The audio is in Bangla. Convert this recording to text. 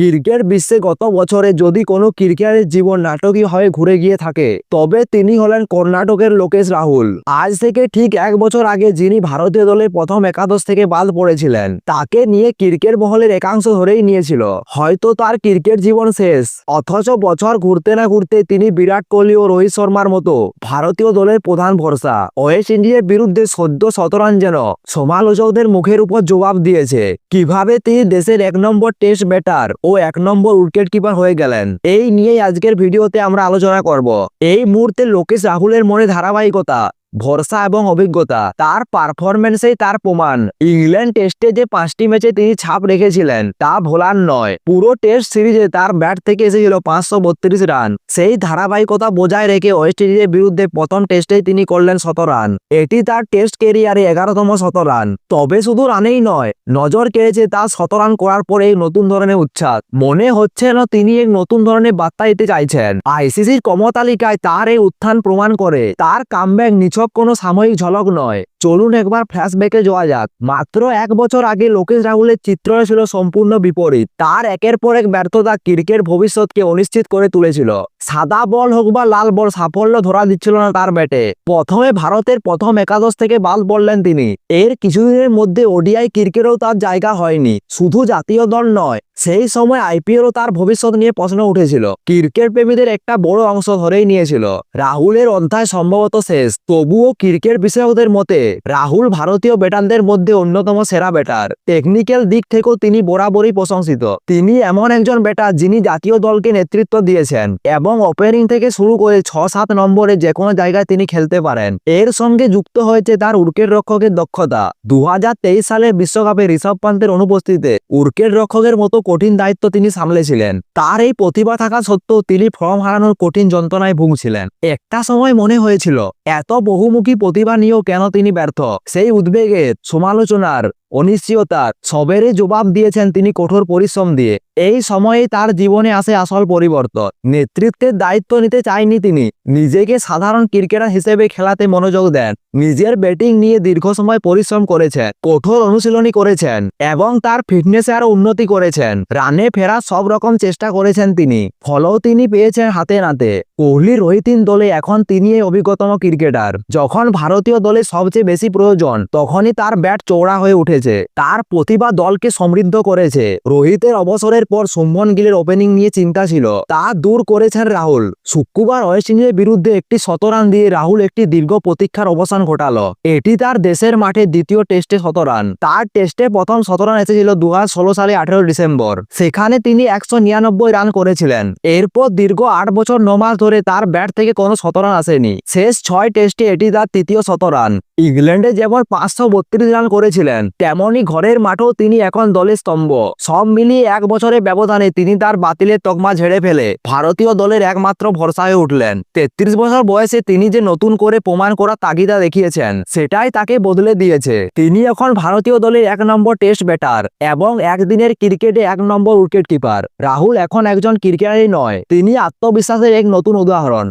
ক্রিকেট বিশ্বে গত বছরে যদি কোনো ক্রিকেটের জীবন নাটকীয় হয়ে ঘুরে গিয়ে থাকে, তবে তিনি হলেন কর্ণাটকের লোকেশ রাহুল। আজ থেকে ঠিক এক বছর আগে যিনি ভারতীয় দলের প্রথম একাদশ থেকে বাদ পড়েছিলেন, তাকে নিয়ে ক্রিকেট মহলের একাংশ ধরেই নিয়েছিল। হয়তো তার ক্রিকেট জীবন শেষ, অথচ বছর ঘুরতে না ঘুরতে তিনি বিরাট কোহলি ও রোহিত শর্মার মতো ভারতীয় দলের প্রধান ভরসা, ওয়েস্ট ইন্ডিয়ার বিরুদ্ধে সদ্য শতরান যেন সমালোচকদের মুখের উপর জবাব দিয়েছে। কীভাবে তিনি দেশের এক নম্বর টেস্ট ব্যাটার ও এক নম্বর উইকেট কিপার হয়ে গেলেন। এই নিয়েই আজকের ভিডিওতে আমরা আলোচনা করব। এই মুহূর্তে লোকেশ রাহুলের মনে ধারাবাহিকতা। ভরসা এবং অভিজ্ঞতা, তার পারফরমেন্সেই তার প্রমাণ। ইংল্যান্ড টেস্টে যে পাঁচটি ম্যাচে তিনি ছাপ রেখেছিলেন, তা ভোলার নয়। পুরো টেস্ট সিরিজে তার ব্যাট থেকে এসেছিল পাঁচশো বত্রিশ রান সেই ধারাবাহিকতা বজায় রেখে ওয়েস্ট ইন্ডিজের বিরুদ্ধে প্রথম টেস্টেই তিনি করলেন শত রান এটি তার টেস্ট কেরিয়ারে এগারোতম শত রান তবে শুধু রানেই নয়, নজর কেড়েছে তার শত রান করার পর এই নতুন ধরনের উচ্ছ্বাস। মনে হচ্ছে না তিনি এক নতুন ধরনের বার্তা দিতে চাইছেন। আইসিসির কমতালিকায় তার এই উত্থান প্রমাণ করে, তার কামব্যাক নিছক কোনো সাময়িক ঝলক নয়। চলুন একবার ফ্ল্যাশব্যাকে যাওয়া যাক। মাত্র এক বছর আগে লোকেশ রাহুলের চিত্র ছিল সম্পূর্ণ বিপরীত। তার একের পর এক ব্যর্থতা ক্রিকেট ভবিষ্যৎকে অনিশ্চিত করে তুলেছিল। সাদা বল হোক বা লাল বল, সাফল্য ধরা দিচ্ছিল না তার ব্যাটে। প্রথমে ভারতের প্রথম একাদশ থেকে বাদ পড়লেন তিনি। এর কিছুদিনের মধ্যে ওডিআই ক্রিকেটেও তার জায়গা হয়নি। শুধু জাতীয় দল নয়, সেই সময় আইপিএলও তার ভবিষ্যৎ নিয়ে প্রশ্ন উঠেছিল। ক্রিকেট প্রেমীদের একটা বড় অংশ ধরেই নিয়েছিল। রাহুলের অধ্যায় সম্ভবত শেষ। তবুও ক্রিকেট বিশেষজ্ঞদের মতে রাহুল ভারতীয় ব্যাটারদের মধ্যে অন্যতম সেরা ব্যাটার টেকনিক্যাল দিক থেকেও তিনি বরাবরই প্রশংসিত। তিনি এমন একজন ব্যাটার যিনি জাতীয় দলকে নেতৃত্ব দিয়েছেন এবং ওপেনিং থেকে শুরু করে ছ সাত নম্বরে যে কোনো জায়গায় তিনি খেলতে পারেন। এর সঙ্গে যুক্ত হয়েছে তার উইকেট রক্ষকের দক্ষতা। দু সালের বিশ্বকাপে ঋষভ পান্তের অনুপস্থিতিতে উইকেট রক্ষকের মতো কঠিন দায়িত্ব তিনি সামলেছিলেন। তার এই প্রতিভা থাকা সত্ত্বেও তিনি ফর্ম হারানোর কঠিন যন্ত্রণায় ভুগছিলেন। একটা সময় মনে হয়েছিল, এত বহুমুখী প্রতিভা নিয়েও কেন তিনি ব্যর্থ। সেই উদ্বেগের সমালোচনার অনিশ্চয়তার সবেরই জবাব দিয়েছেন তিনি কঠোর পরিশ্রম দিয়ে। এই সময়ে তার জীবনে আসে আসল পরিবর্তন। নেতৃত্বের দায়িত্ব নিতে চায়নি তিনি। নিজেকে সাধারণ ক্রিকেটার হিসেবে খেলাতে মনোযোগ দেন। নিজের ব্যাটিং নিয়ে দীর্ঘ সময় পরিশ্রম করেছেন, কঠোর অনুশীলনী করেছেন, এবং তার ফিটনেসে আরও উন্নতি করেছেন। রানে ফেরার সব রকম চেষ্টা করেছেন তিনি, ফলও তিনি পেয়েছেন হাতে নাতে। কোহলি, রোহিতিন দলে এখন তিনি অভিজ্ঞতম ক্রিকেটার। যখন ভারতীয় দলে সবচেয়ে বেশি প্রয়োজন, তখনই তার ব্যাট চৌড়া হয়ে উঠেছে। তার প্রতিভা দলকে সমৃদ্ধ করেছে। রোহিতের অবসরের পর শুভমন গিলের ওপেনিং নিয়ে চিন্তা ছিল। তা দূর করেছেন রাহুল। শুক্রবার ওয়েস্ট ইন্ডিজের বিরুদ্ধে একটি শতরান দিয়ে রাহুল একটি দীর্ঘ প্রতীক্ষার অবসান ঘটালো। এটি তার দেশের মাঠে দ্বিতীয় টেস্টে শতরান তার টেস্টে প্রথম শতরান এসেছিল দু হাজার ষোলো সালে আঠেরো ডিসেম্বর। সেখানে তিনি একশো নিরানব্বই রান করেছিলেন। এরপর দীর্ঘ আট বছর ন মাস ধরে তার ব্যাট থেকে কোনো শতরান আসেনি। শেষ ছয় টেস্টে এটি তার তৃতীয় শতরান ইংল্যান্ডে যেমন পাঁচশো বত্রিশ রান করেছিলেন তেমনই ঘরের মাঠেও তিনি এখন দলের স্তম্ভ। সব মিলিয়ে এক বছরের ব্যবধানে তিনি তার বাতিলের তকমা ঝেড়ে ফেলে। ভারতীয় দলের একমাত্র ভরসা হয়ে উঠলেন। তেত্রিশ বছর বয়সে তিনি যে নতুন করে প্রমাণ করার তাগিদা দেখিয়েছেন, সেটাই তাকে বদলে দিয়েছে। তিনি এখন ভারতীয় দলের এক নম্বর টেস্ট ব্যাটার এবং একদিনের ক্রিকেটে এক নম্বর উইকেট কিপার রাহুল এখন একজন ক্রিকেটারই নয়, তিনি আত্মবিশ্বাসের এক নতুন উদাহরণ।